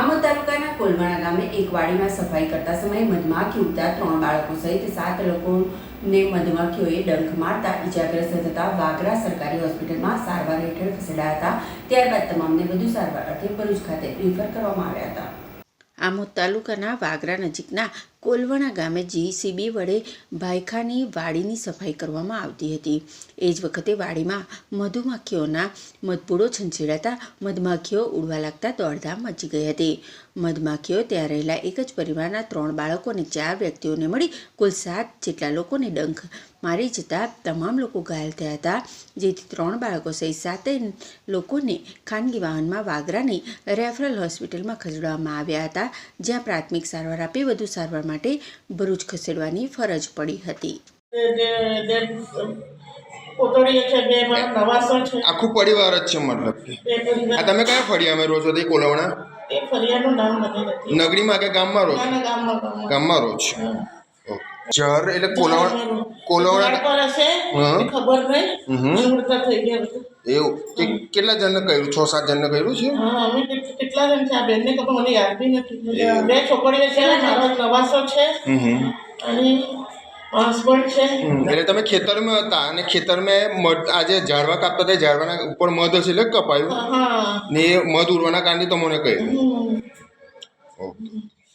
આમોદ તાલુકાના કોલવાણા ગામે એક વાડીમાં સફાઈ કરતા સમયે મધમાખી ઉડતા ત્રણ બાળકો સહિત સાત લોકોને મધમાખીઓએ ડંખ મારતા ઈજાગ્રસ્ત થતા વાગરા સરકારી હોસ્પિટલમાં સારવાર હેઠળ ખસેડાયા હતા. ત્યારબાદ તમામને વધુ સારવાર અર્થે ભરૂચ ખાતે રિફર કરવામાં આવ્યા હતા. આમોદ તાલુકાના વાગરા નજીકના કોલવણા ગામે જીસીબી વડે ભાયખાની વાડીની સફાઈ કરવામાં આવતી હતી. એ જ વખતે વાડીમાં મધુમાખીઓના મધપૂડો છંછેડાતા મધમાખીઓ ઉડવા લાગતા દોડધામ મચી ગઈ હતી. મધમાખીઓ ત્યાં રહેલા એક જ પરિવારના ત્રણ બાળકો અને ચાર વ્યક્તિઓને મળી કુલ સાત જેટલા લોકોને ડંખ મારી જતા તમામ લોકો ઘાયલ થયા હતા, જેથી ત્રણ બાળકો સહિત સાતે લોકોને ખાનગી વાહનમાં વાગરાની રેફરલ હોસ્પિટલમાં ખસેડવામાં આવ્યા હતા, જ્યાં પ્રાથમિક સારવાર આપી વધુ સારવાર માટે ભરૂચ ખસેડવાની ફરજ પડી હતી. આખું પરિવાર જ છે મતલબ આ તમે કયા ફળિયામાં રહો છો તે કોલવણા? નગરીમાં કે ગામમાં રહો છો ગામમાં રહો છો. ઓકે. જર એટલે કોલવણા કોલવણા ખબર નહીં એવું. કે કેટલા જણને કર્યું? છ સાત જણને કર્યું છે? અમે કેટલા જણ છે? આ બેનને ખબર મને યાદ બી નથી. બે છોકરીઓ છે મારો નવાસો છે. અને. એટલે તમે ખેતરમાં હતા અને ખેતરમાં મધ આજે ઝાડવા કાપતા હતા ઝાડવાના ઉપર મધ હશે એટલે કપાયું. ને એ મધ ઉડવાના કારણે તમને કહ્યું. ઓકે.